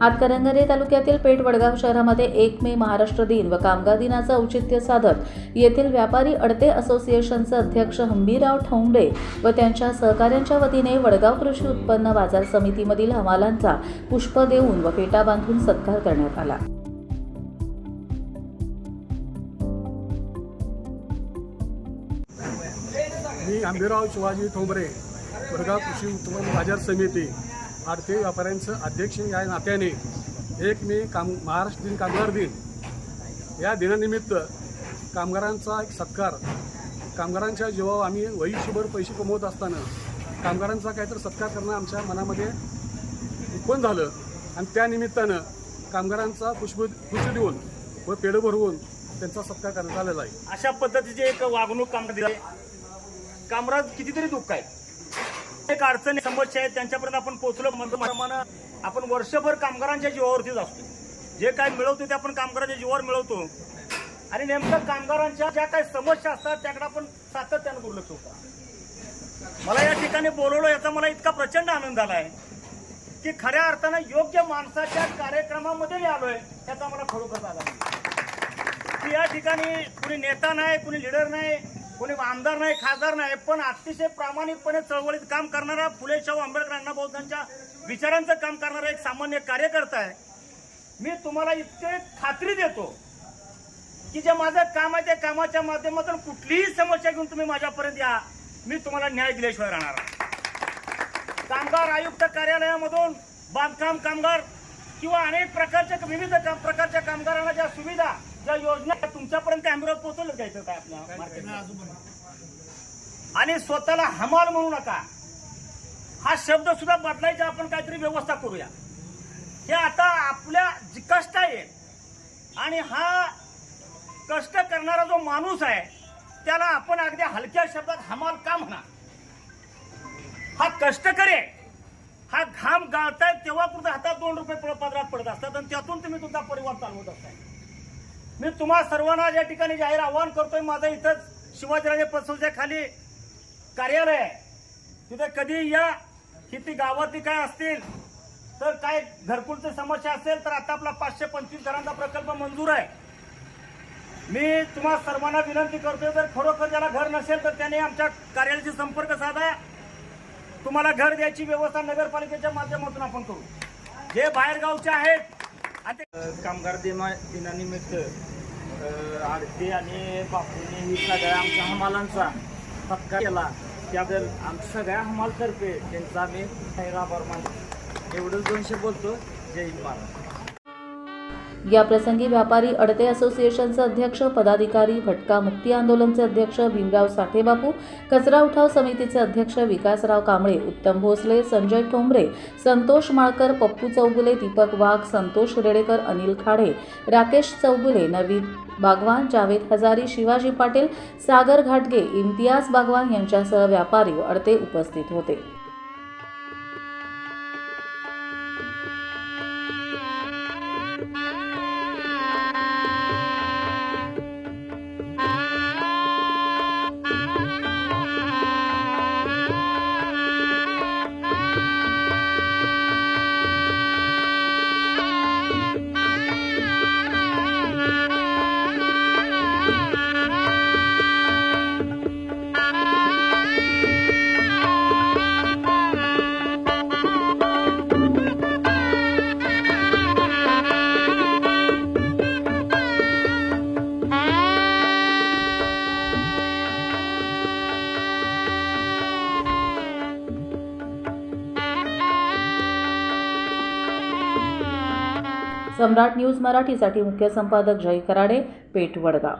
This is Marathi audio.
हातकणंगले तालुक्यातील पेठ वडगाव शहरामध्ये एक मे महाराष्ट्र दिन व कामगार दिनाचं औचित्य साधत येथील व्यापारी अडते असोसिएशनचे अध्यक्ष हंबीराव ठोंबडे व त्यांच्या सहकाऱ्यांच्या वतीने वडगाव कृषी उत्पन्न बाजार समितीमधील हमालांचा पुष्प देऊन व फेटा बांधून सत्कार करण्यात आला. मी आंबेराव शिवाजी ठोंबरे वडगाव कृषी उत्पन्न बाजार समिती. आडते व्यापाऱ्यांचं अध्यक्ष या नात्याने एक मे काम महाराष्ट्र दिन कामगार दिन. या दिनानिमित्त कामगारांचा एक सत्कार कामगारांच्या जीवावर आम्ही वहीशीभर पैसे कमवत असताना कामगारांचा काहीतरी सत्कार करणं आमच्या मनामध्ये उत्पन्न झालं. आणि त्यानिमित्तानं कामगारांचा पुष्प पुष्प देऊन व पेढं भरवून त्यांचा सत्कार करण्यात आलेला आहे. अशा पद्धतीची एक वागणूक कामगार दिली कामगार कितीतरी दुःख आहे अनेक अडचणी समस्या आहेत त्यांच्यापर्यंत आपण पोहोचलो म्हणतो. आपण वर्षभर कामगारांच्या जीवावरतीच असतो जे काय मिळवतो ते आपण कामगारांच्या जीवावर मिळवतो. आणि नेमकं कामगारांच्या ज्या काही समस्या असतात त्याकडे आपण सातत्यानं दुर्लक्ष होतो. मला या ठिकाणी बोलवलं याचा मला इतका प्रचंड आनंद झाला आहे की खऱ्या अर्थानं योग्य माणसाच्या कार्यक्रमामध्ये मी आलोय याचा मला खरोखर आला की या ठिकाणी कुणी नेता नाही कुणी लिडर नाही कोणी आमदार नाही खासदार नाही पण अतिशय प्रामाणिकपणे चळवळीत काम करणारा फुले शाहू आंबेडकर अण्णाभाऊ त्यांच्या विचारांचं काम करणारा एक सामान्य कार्यकर्ता आहे मी तुम्हाला इतके खात्री देतो की जे माझं काम आहे त्या कामाच्या माध्यमातून कुठलीही समस्या घेऊन तुम्ही माझ्यापर्यंत या मी तुम्हाला न्याय दिल्याशिवाय राहणार आहे. कामगार आयुक्त कार्यालयामधून बांधकाम कामगार किंवा अनेक प्रकारच्या विविध काम- प्रकारच्या कामगारांना ज्या सुविधा ज्या योजना तुमच्यापर्यंत अमरावत पोहोचवलं घ्यायचं काय आपल्या मार्केटला? आणि स्वतःला हमाल म्हणू नका. हा शब्द सुद्धा बदलायचा आपण काहीतरी व्यवस्था करूया. हे आता आपल्या कष्ट आहे आणि हा कष्ट करणारा जो माणूस आहे त्याला आपण अगदी हलक्या शब्दात हमाल का म्हणा? हा कष्टकरी आहे हा घाम गाळतायत तेव्हा कुठं हातात दोन रुपये पदरात पडत असतात आणि त्यातून तुम्ही तुमचा परिवार चालवत असताय. मी तुम्हा सर्वांना या ठिकाणी जाहीर आवाहन करतोय माझं इथंच शिवाजीराजे पसोच्या खाली कार्यालय आहे. तिथे कधी या किती गावातली काय असतील तर काय घरकुलची समस्या असेल तर आता आपला पाचशे पंचवीस घरांचा प्रकल्प मंजूर आहे. मी तुम्हा सर्वांना विनंती करतोय जर खरोखर ज्याला घर नसेल तर त्याने आमच्या कार्यालयाशी संपर्क साधा. तुम्हाला घर द्यायची व्यवस्था नगरपालिकेच्या माध्यमातून आपण करू. जे बाहेरगावचे आहेत कामगार दिना दिनानिमित्त आरती आणि बापूने ही सगळ्या आमच्या हमालांचा पक्का केला. त्याबद्दल आमच्या सगळ्या हमालतर्फे त्यांचा आम्ही आभार मानतो. एवढंच दोनशे बोलतो. जय हिंद महाराज. या प्रसंगी व्यापारी अडते असोसिएशनचे अध्यक्ष पदाधिकारी भटका मुक्ती आंदोलनचे अध्यक्ष भीमराव साठेबापू कचरा उठाव समितीचे अध्यक्ष विकासराव कांबळे उत्तम भोसले संजय ठोंबरे संतोष माळकर पप्पू चौगुले दीपक वाघ संतोष रेडेकर अनिल खाडे राकेश चौगुले नवीन बागवान जावेद हजारी शिवाजी पाटील सागर घाटगे इम्तियाज बागवान यांच्यासह व्यापारी अडते उपस्थित होते. सम्राट न्यूज मराठीसाठी मुख्य संपादक जय कराडे पेठ वडगाव.